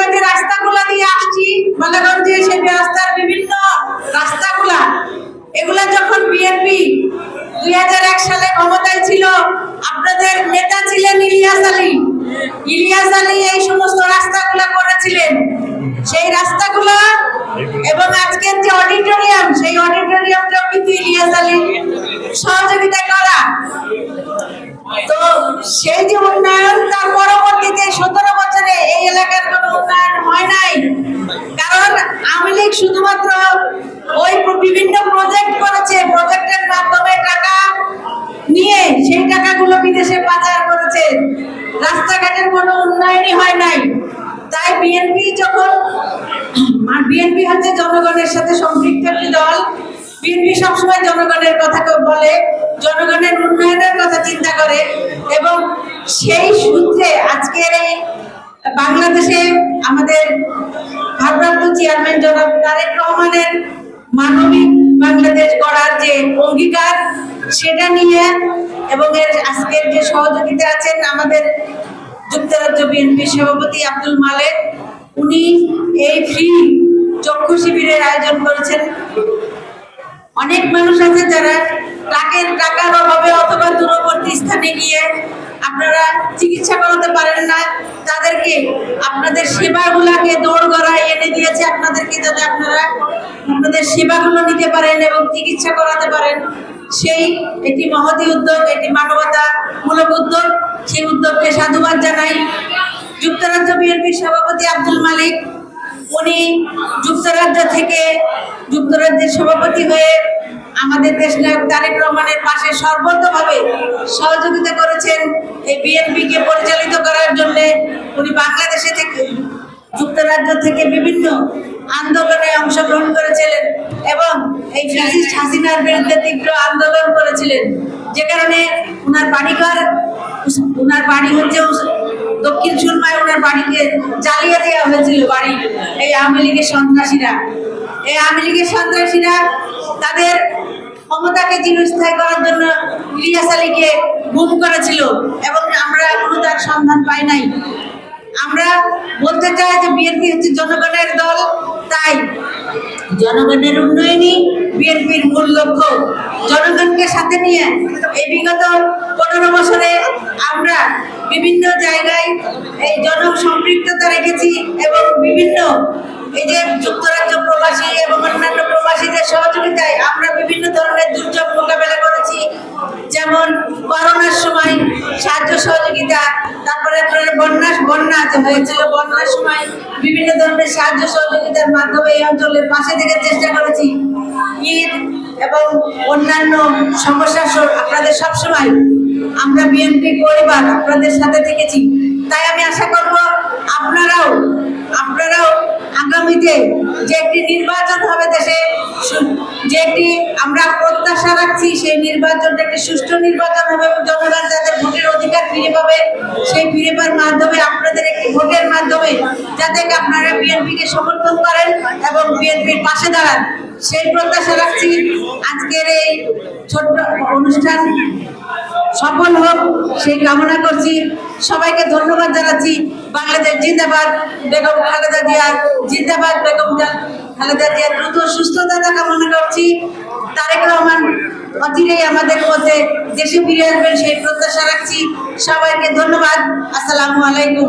আমরা যে রাস্তাগুলা দিয়ে আসছি বালাগঞ্জে সেই রাস্তার বিভিন্ন রাস্তাগুলা, এগুলা যখন বিএনপি দুই হাজার এক সালে ক্ষমতায় ছিল, আপনাদের নেতা ছিলেন ইলিয়াস আলী। ইলিয়াস আলী এই সমস্ত রাস্তাগুলা করেছিলেন। সেই রাস্তাগুলা এবং আজকের যে অডিটোরিয়াম, সেই অডিটোরিয়ামটাও কিন্তু ইলিয়াস আলী সহযোগিতা করা। তো সেই যে উন্নয়ন বিএনপি যখন বিএনপি হচ্ছে জনগণের সাথে সম্পৃক্ত একটি দল। বিএনপি সবসময় জনগণের কথা বলে, জনগণের উন্নয়নের কথা চিন্তা করে এবং সেই সূত্রে আজকের এই বাংলাদেশে আমাদের ভারপ্রাপ্ত চেয়ারম্যান জনাব তারেক রহমানের মানবিক বাংলাদেশ গড়ার যে অঙ্গীকার, সেটা নিয়ে এবং এর আজকের যে সহযোগিতা আছেন আমাদের যুক্তরাজ্য বিএনপি সভাপতি আব্দুল মালেক উনি এই ফ্রি চক্ষু শিবিরের আয়োজন করেছেন। অনেক মানুষ আছে যারা টাকের টাকার অভাবে অথবা দূরবর্তী স্থানে গিয়ে আপনারা চিকিৎসা করাতে পারেন না। তাদেরকে আপনাদের সেবাগুলাকে দৌড় গড়ায় এনে দিয়েছে। আপনাদেরকে যাতে আপনারা আপনাদের সেবাগুলো নিতে পারেন এবং চিকিৎসা করাতে পারেন। সেই একটি মহতি উদ্যোগ, একটি মানবতামূলক উদ্যোগ। সেই উদ্যোগকে সাধুবাদ জানাই। যুক্তরাজ্য বিএনপির সভাপতি আব্দুল মালিক, উনি যুক্তরাজ্য থেকে যুক্তরাজ্যের সভাপতি হয়ে আমাদের দেশ নায়ক তারেক রহমানের পাশে সর্বতভাবে সহযোগিতা করেছেন এই বিএনপিকে পরিচালিত করার জন্য। উনি বাংলাদেশে থেকে, যুক্তরাজ্য থেকে বিভিন্ন আন্দোলনে অংশগ্রহণ করেছিলেন এবং এই ফ্যাসিস্ট হাসিনার বিরুদ্ধে তীব্র আন্দোলন করেছিলেন। যে কারণে ওনার বাড়িঘর ওনার বাড়ি হচ্ছে দক্ষিণ সুরমায় ওনার বাড়িকে জ্বালিয়ে দেওয়া হয়েছিল বাড়ি। এই আওয়ামী লীগের সন্ত্রাসীরা। এই আওয়ামী লীগের সন্ত্রাসীরা তাদের ক্ষমতাকে চিরস্থায়ী করার জন্য ইলিয়াস আলীকে গুম করেছিল এবং আমরা এখনও তার সন্ধান পাই নাই। আমরা বলতে চাই যে বিএনপি হচ্ছে জনগণের দল, তাই জনগণের উন্নয়নই বিএনপির মূল লক্ষ্য। জনগণকে সাথে নিয়ে এই বিগত পনেরো বছরে আমরা বিভিন্ন জায়গায় এই জন সম্পৃক্ততা রেখেছি এবং বিভিন্ন এই যে যুক্তরাজ্য প্রবাসী এবং অন্যান্য প্রবাসীদের সহযোগিতায় আমরা বিভিন্ন ধরনের দুর্যোগ মোকাবেলা করেছি। যেমন করোনার সময় সাহায্য সহযোগিতা, তারপরে আপনার বন্যা বন্যা হয়েছিল, বন্যার সময় বিভিন্ন ধরনের সাহায্য সহযোগিতার মাধ্যমে এই অঞ্চলের পাশে থেকে চেষ্টা করেছি। ঈদ এবং অন্যান্য সমস্যা আপনাদের সবসময়, আমরা বিএনপি পরিবার আপনাদের সাথে থেকেছি। তাই আমি আশা করব আপনারাও আপনারাও আগামীতে যে একটি নির্বাচন হবে দেশে যে একটি আমরা প্রত্যাশা রাখছি, সেই নির্বাচনটা একটি সুষ্ঠু নির্বাচন হবে এবং জনগণ যাদের ভোটের অধিকার ফিরে পাবে, সেই ফিরে পাওয়ার মাধ্যমে আপনাদের একটি ভোটের মাধ্যমে যাতে আপনারা বিএনপিকে সমর্থন করেন এবং বিএনপির পাশে দাঁড়ান, সেই প্রত্যাশা রাখছি। আজকের এই ছোট্ট অনুষ্ঠান সফল হোক, সেই কামনা করছি। সবাইকে ধন্যবাদ জানাচ্ছি। বাংলাদেশ জিন্দাবাদ, বেগম খালেদা জিয়া জিন্দাবাদ, বেগম খালেদা জিয়ার দ্রুত সুস্থতা কামনা করছি। তারেক রহমান অচিরেই আমাদের মধ্যে দেশে ফিরে আসবেন সেই প্রত্যাশা রাখছি। সবাইকে ধন্যবাদ। আসসালামু আলাইকুম।